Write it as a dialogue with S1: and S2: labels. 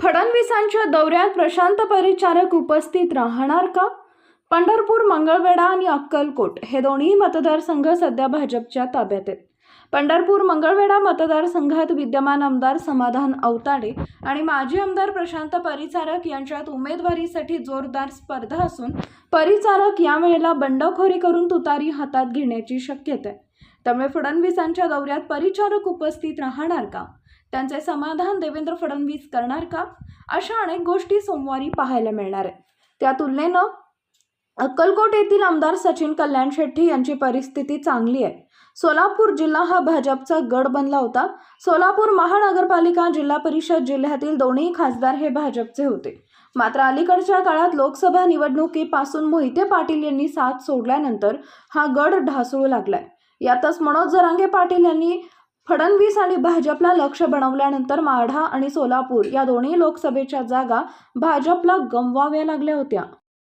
S1: फडणवीसांच्या दौऱ्यात प्रशांत परिचारक उपस्थित राहणार का? पंढरपूर मंगळवेढा आणि अक्कलकोट हे दोन्ही मतदारसंघ सध्या भाजपच्या ताब्यात आहेत. पंढरपूर मंगळवेढा मतदारसंघात विद्यमान आमदार समाधान अवताडे आणि माजी आमदार प्रशांत परिचारक यांच्यात उमेदवारीसाठी जोरदार स्पर्धा असून परिचारक यावेळेला बंडखोरी करून तुतारी हातात घेण्याची शक्यता आहे. त्यामुळे फडणवीसांच्या दौऱ्यात परिचारक उपस्थित राहणार का? त्यांचे समाधान देवेंद्र फडणवीस करणार का? अशा अनेक गोष्टी सोमवारी पाहायला मिळणार आहेत. त्या तुलनेनं अक्कलकोट येथील आमदार सचिन कल्याण शेट्टी यांची परिस्थिती चांगली आहे. सोलापूर जिल्हा हा भाजपचा गड बनला होता. सोलापूर महानगरपालिका जिल्हा परिषद जिल्ह्यातील दोन्ही खासदार हे भाजपचे होते. मात्र अलीकडच्या काळात लोकसभा निवडणुकीपासून मोहिते पाटील यांनी साथ सोडल्यानंतर हा गड ढासळू लागलाय. यातच मनोज जरांगे पाटील यांनी फडणवीस आणि भाजपला लक्ष बनवल्यानंतर माढा आणि सोलापूर या दोन्ही लोकसभेच्या जागा भाजपला गमवाव्या लागल्या होत्या.